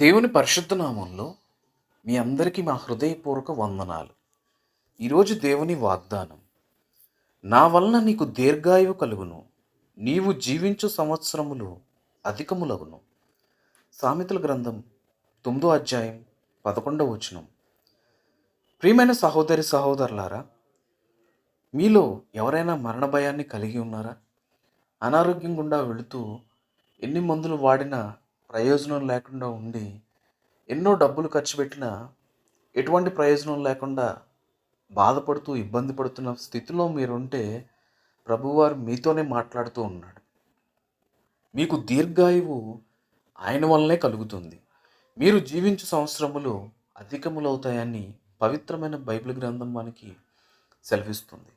దేవుని పరిశుద్ధ నామంలో మీ అందరికీ మా హృదయపూర్వక వందనాలు. ఈరోజు దేవుని వాగ్దానం నా వలన నీకు దీర్ఘాయువు కలుగును నీవు జీవించు సంవత్సరములు అధికములగును. సామెతల గ్రంథం తొమ్మిదో అధ్యాయం పదకొండవ వచనం. ప్రియమైన సహోదరి సహోదరులారా మీలో ఎవరైనా మరణ భయాన్ని కలిగి ఉన్నారా? అనారోగ్యం గుండా వెళుతూ ఎన్ని మందులు వాడినా ప్రయోజనం లేకుండా ఉండి ఎన్నో డబ్బులు ఖర్చు పెట్టినా ఎటువంటి ప్రయోజనం లేకుండా బాధపడుతూ ఇబ్బంది పడుతున్న స్థితిలో మీరుంటే ప్రభువారు మీతోనే మాట్లాడుతూ ఉన్నాడు. మీకు దీర్ఘాయువు ఆయన వల్లనే కలుగుతుంది. మీరు జీవించు సంవత్సరములు అధికములవుతాయని పవిత్రమైన బైబిల్ గ్రంథం మనకి సెలవిస్తుంది.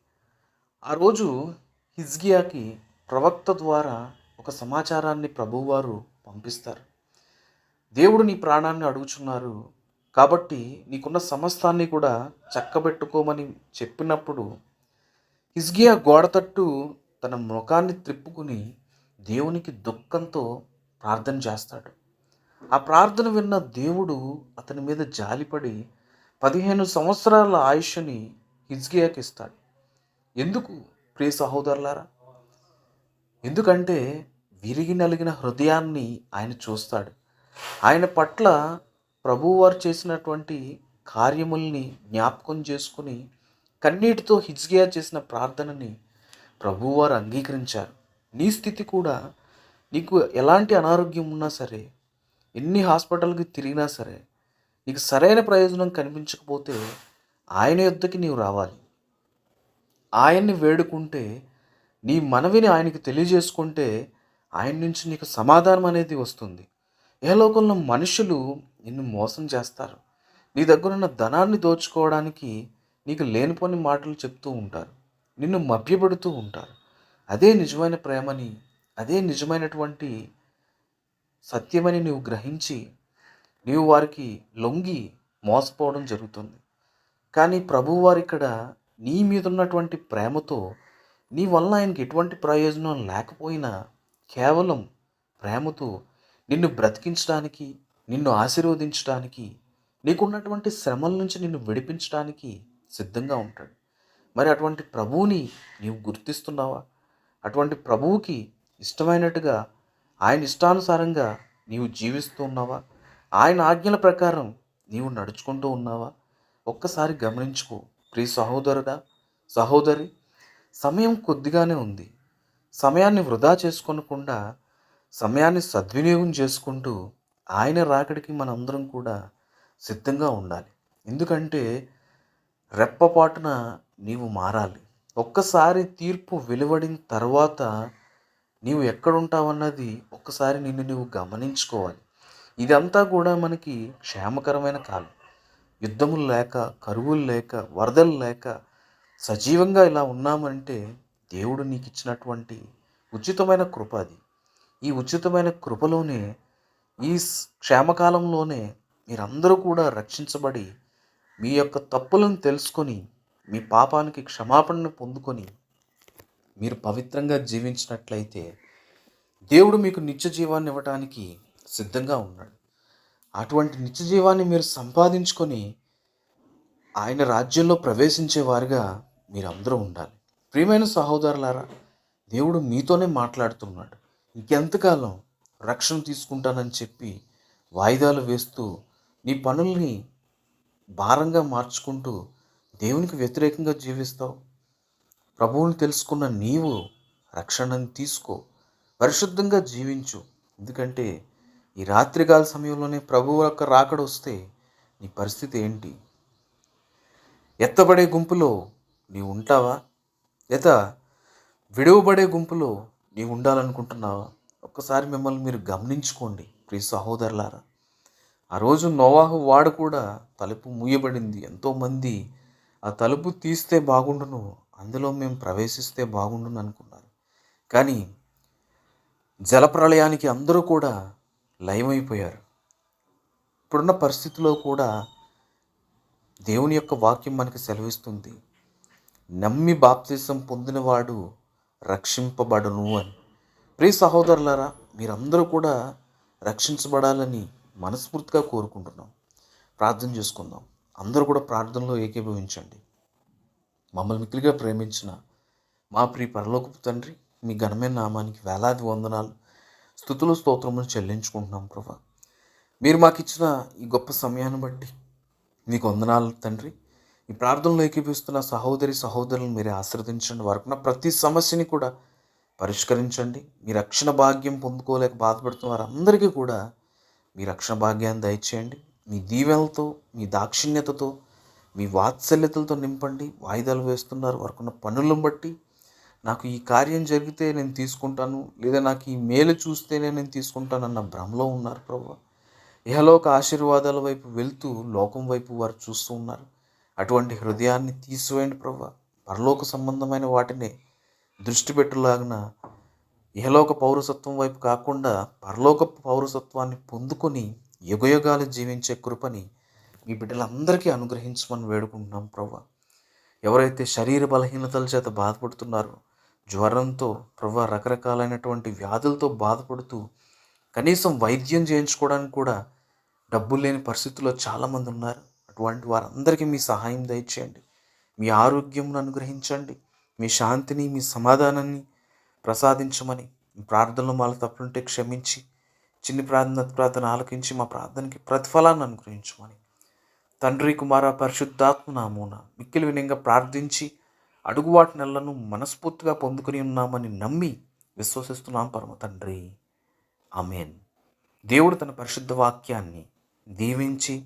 ఆ రోజు హిజ్గియాకి ప్రవక్త ద్వారా ఒక సమాచారాన్ని ప్రభువారు పంపిస్తారు. దేవుడు నీ ప్రాణాన్ని అడుగుచున్నారు కాబట్టి నీకున్న సమస్తాన్ని కూడా చక్కబెట్టుకోమని చెప్పినప్పుడు హిజ్గియా గోడతట్టు తన ముఖాన్ని త్రిప్పుకుని దేవునికి దుఃఖంతో ప్రార్థన చేస్తాడు. ఆ ప్రార్థన విన్న దేవుడు అతని మీద జాలిపడి పదిహేను సంవత్సరాల ఆయుష్ని హిజ్గియాకి ఇస్తాడు. ఎందుకు ప్రియ సహోదరులారా? ఎందుకంటే విరిగి నలిగిన హృదయాన్ని ఆయన చూస్తాడు. ఆయన పట్ల ప్రభువారు చేసినటువంటి కార్యముల్ని జ్ఞాపకం చేసుకుని కన్నీటితో హిజ్గియా చేసిన ప్రార్థనని ప్రభువారు అంగీకరించారు. నీ స్థితి కూడా నీకు ఎలాంటి అనారోగ్యం ఉన్నా సరే ఎన్ని హాస్పిటల్కి తిరిగినా సరే నీకు సరైన ప్రయోజనం కనిపించకపోతే ఆయన యుద్ధకి నీవు రావాలి. ఆయన్ని వేడుకుంటే నీ మనవిని ఆయనకి తెలియజేసుకుంటే ఆయన నుంచి నీకు సమాధానం అనేది వస్తుంది. ఏ లోకంలో మనుషులు నిన్ను మోసం చేస్తారు? నీ దగ్గర ఉన్న ధనాన్ని దోచుకోవడానికి నీకు లేనిపోని మాటలు చెప్తూ ఉంటారు. నిన్ను మభ్యపెడుతూ ఉంటారు. అదే నిజమైన ప్రేమని అదే నిజమైనటువంటి సత్యమని నీవు గ్రహించి నీవు వారికి లొంగి మోసపోవడం జరుగుతుంది. కానీ ప్రభువారు ఇక్కడ నీ మీద ఉన్నటువంటి ప్రేమతో నీ వల్ల ఆయనకి ఎటువంటి ప్రయోజనం లేకపోయినా కేవలం ప్రేమతో నిన్ను బ్రతికించడానికి నిన్ను ఆశీర్వదించడానికి నీకున్నటువంటి శ్రమల నుంచి నిన్ను విడిపించడానికి సిద్ధంగా ఉంటాడు. మరి అటువంటి ప్రభువుని నీవు గుర్తిస్తున్నావా? అటువంటి ప్రభువుకి ఇష్టమైనట్టుగా ఆయన ఇష్టానుసారంగా నీవు జీవిస్తూ ఉన్నావా? ఆయన ఆజ్ఞల ప్రకారం నీవు నడుచుకుంటూ ఉన్నావా? ఒక్కసారి గమనించుకో. ప్రియ సహోదరుడా సహోదరి సమయం కొద్దిగానే ఉంది. సమయాన్ని వృధా చేసుకోనకుండా సమయాన్ని సద్వినియోగం చేసుకుంటూ ఆయన రాకడికి మనందరం కూడా సిద్ధంగా ఉండాలి. ఎందుకంటే రెప్పపాటున నీవు మారాలి. ఒక్కసారి తీర్పు వెలువడిన తర్వాత నీవు ఎక్కడుంటావన్నది ఒక్కసారి నిన్ను నువ్వు గమనించుకోవాలి. ఇదంతా కూడా మనకి క్షేమకరమైన కాలం. యుద్ధములు లేక కరువులు లేక వరదలు లేక సజీవంగా ఇలా ఉన్నామంటే దేవుడు నీకు ఇచ్చినటువంటి ఉచితమైన కృప అది. ఈ ఉచితమైన కృపలోనే ఈ క్షేమకాలంలోనే మీరందరూ కూడా రక్షించబడి మీ యొక్క తప్పులను తెలుసుకొని మీ పాపానికి క్షమాపణను పొందుకొని మీరు పవిత్రంగా జీవించినట్లయితే దేవుడు మీకు నిత్య జీవాన్ని ఇవ్వటానికి సిద్ధంగా ఉన్నాడు. అటువంటి నిత్య జీవాన్ని మీరు సంపాదించుకొని ఆయన రాజ్యంలో ప్రవేశించే వారిగా మీరందరూ ఉండాలి. ప్రియమైన సహోదరులారా దేవుడు మీతోనే మాట్లాడుతున్నాడు. ఇంకెంతకాలం రక్షణ తీసుకుంటానని చెప్పి వాయిదాలు వేస్తూ నీ పనుల్ని భారంగా మార్చుకుంటూ దేవునికి వ్యతిరేకంగా జీవిస్తావు. ప్రభువుని తెలుసుకున్న నీవు రక్షణను తీసుకో. పరిశుద్ధంగా జీవించు. ఎందుకంటే ఈ రాత్రికాల సమయంలోనే ప్రభువు యొక్క రాకడ వస్తే నీ పరిస్థితి ఏంటి? ఎత్తబడే గుంపులో నీవు ఉంటావా? లేదా విడువబడే గుంపులో నీవు ఉండాలనుకుంటున్నావా? ఒక్కసారి మిమ్మల్ని మీరు గమనించుకోండి ప్రియ సహోదరులారా. ఆ రోజు నోవాహు వాడు కూడా తలుపు మూయబడింది. ఎంతోమంది ఆ తలుపు తీస్తే బాగుండును అందులో మేము ప్రవేశిస్తే బాగుండును అనుకున్నారు. కానీ జలప్రళయానికి అందరూ కూడా లయమైపోయారు. ఇప్పుడున్న పరిస్థితిలో కూడా దేవుని యొక్క వాక్యం మనకి సెలవిస్తుంది. నమ్మి బాప్తిసం పొందినవాడు రక్షింపబడను అని. ప్రియ సహోదరులారా మీరందరూ కూడా రక్షించబడాలని మనస్ఫూర్తిగా కోరుకుంటున్నాం. ప్రార్థన చేసుకుందాం. అందరూ కూడా ప్రార్థనలో ఏకీభవించండి. మమ్మల్ని మిక్కిలిగా ప్రేమించిన మా ప్రియ పరలోకపు తండ్రి మీ ఘనమైన నామానికి వేలాది వందనాలు స్థుతులు స్తోత్రములు చెల్లించుకుంటున్నాం ప్రభా. మీరు మాకు ఇచ్చిన ఈ గొప్ప సమయాన్ని బట్టి మీకు వందనాలు తండ్రి. ఈ ప్రార్థనలో ఏకీపిస్తున్న సహోదరి సహోదరులను మీరే ఆశ్రదించండి వారికి ప్రతి సమస్యని కూడా పరిష్కరించండి. మీ రక్షణ భాగ్యం పొందుకోలేక బాధపడుతున్న వారందరికీ కూడా మీ రక్షణ భాగ్యాన్ని దయచేయండి. మీ దీవెనలతో మీ దాక్షిణ్యతతో మీ వాత్సల్యతలతో నింపండి. వాయిదాలు వేస్తున్నారు. వారికున్న పనులను బట్టి నాకు ఈ కార్యం జరిగితే నేను తీసుకుంటాను. లేదా నాకు ఈ మేలు చూస్తేనే నేను తీసుకుంటానన్న భ్రమలో ఉన్నారు ప్రభు. ఇహలోక ఆశీర్వాదాల వైపు వెళ్తూ లోకం వైపు వారు చూస్తూ ఉన్నారు. అటువంటి హృదయాన్ని తీసివేయండి ప్రభు పరలోక సంబంధమైన వాటిని దృష్టి పెట్టులాగిన ఇహలోక పౌరసత్వం వైపు కాకుండా పరలోక పౌరసత్వాన్ని పొందుకొని యుగయుగాలు జీవించే కృపని మీ బిడ్డలందరికీ అనుగ్రహించమని వేడుకుంటున్నాం ప్రభా ఎవరైతే శరీర బలహీనతల చేత బాధపడుతున్నారో జ్వరంతో ప్రభా రకరకాలైనటువంటి వ్యాధులతో బాధపడుతూ కనీసం వైద్యం చేయించుకోవడానికి కూడా డబ్బులు లేని పరిస్థితుల్లో చాలామంది ఉన్నారు. అటువంటి వారందరికీ మీ సహాయం దయచేయండి. మీ ఆరోగ్యంను అనుగ్రహించండి. మీ శాంతిని మీ సమాధానాన్ని ప్రసాదించమని ప్రార్థనలు మాల తప్పులుంటే క్షమించి చిన్ని ప్రార్థన ప్రార్థన ఆలకించి మా ప్రార్థనకి ప్రతిఫలాన్ని అనుగ్రహించమని తండ్రి కుమార పరిశుద్ధాత్మ నామూన మిక్కిలి వినంగా ప్రార్థించి అడుగువాటి నెలలను మనస్ఫూర్తిగా పొందుకుని ఉన్నామని నమ్మి విశ్వసిస్తున్నాం పరమ తండ్రి. అమేన్ దేవుడు తన పరిశుద్ధ వాక్యాన్ని దీవించి